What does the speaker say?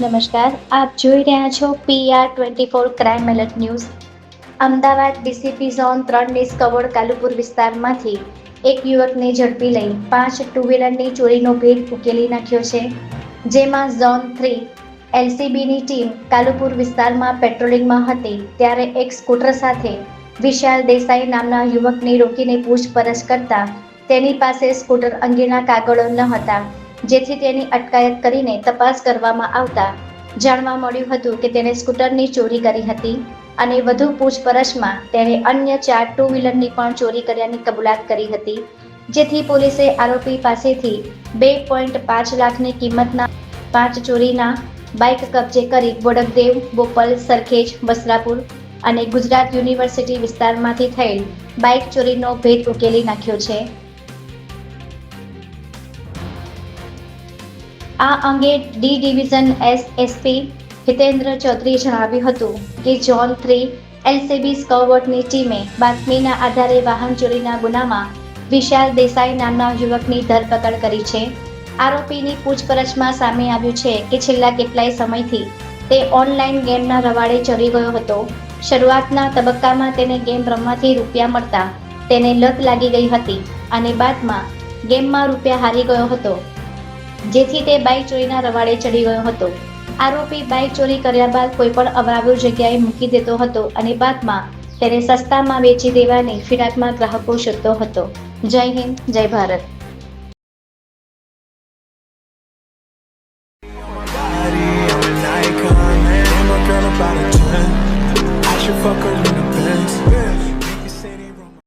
નમસ્કાર, આપ જોઈ રહ્યા છો PR twenty four crime alert news Ahmedabad DCP zone ત્રણ ડિસ્કવર્ડ કાલુપુર વિસ્તારમાંથી એક યુવકને ઝડપી લઈ પાંચ ટુ વ્હીલરની ચોરીનો ભેદ ઉકેલી નાખ્યો છે. જેમાં ઝોન થ્રી એલસીબીની ટીમ કાલુપુર વિસ્તારમાં પેટ્રોલિંગમાં હતી, ત્યારે એક સ્કૂટર સાથે વિશાલ દેસાઈ નામના યુવકને રોકીને પૂછપરછ કરતા તેની પાસે સ્કૂટર અંગેના કાગળો ન હતા. જેથી તેની અટકાયત કરીને તપાસ કરવામાં આવતા જાણવા મળ્યું હતું કે તેણે સ્કૂટરની ચોરી કરી હતી અને વધુ પૂછપરછમાં તેણે અન્ય ચાર ટુ વ્હીલરની પણ ચોરી કર્યાની કબૂલાત કરી હતી, જેથી પોલીસે આરોપી પાસેથી બે પોઈન્ટ પાંચ લાખની કિંમતના પાંચ ચોરીના બાઇક કબજે કરી બોડકદેવ બોપલ, સરખેજ વસ્ત્રાપુર અને ગુજરાત યુનિવર્સિટી વિસ્તારમાંથી થયેલ બાઇક ચોરીનો ભેદ ઉકેલી નાખ્યો છે. આ અંગે ડી ડિવિઝન એસએસપી હિતેન્દ્ર ચૌધરીએ જણાવ્યું હતું કે ઝોન થ્રી એલસીબી સ્કવર્ટની ટીમે બાતમીના આધારે વાહન ચોરીના ગુનામાં વિશાલ દેસાઈ નામના યુવકની ધરપકડ કરી છે. આરોપીની પૂછપરછમાં સામે આવ્યું છે કે છેલ્લા કેટલાય સમયથી તે ઓનલાઈન ગેમના રવાડે ચડી ગયો હતો. શરૂઆતના તબક્કામાં તેને ગેમ રમવાથી રૂપિયા મળતા તેને લત લાગી ગઈ હતી અને બાદમાં ગેમમાં રૂપિયા હારી ગયો હતો. જેથી તે બાઇક ચોરીના રવાડે ચડી ગયો હતો આરોપી બાઇક ચોરી કર્યા બાદ કોઈ પણ અવરાવ્યો જગ્યાએ મૂકી દેતો હતો અને બાદમાં તેને સસ્તામાં વેચી દેવાની ફિરાકમાં ગ્રાહકો શોધતો હતો જય હિન્દ જય Bharat body, I'm an icon, man. And my girl about a 10. I should fuck her in the Benz.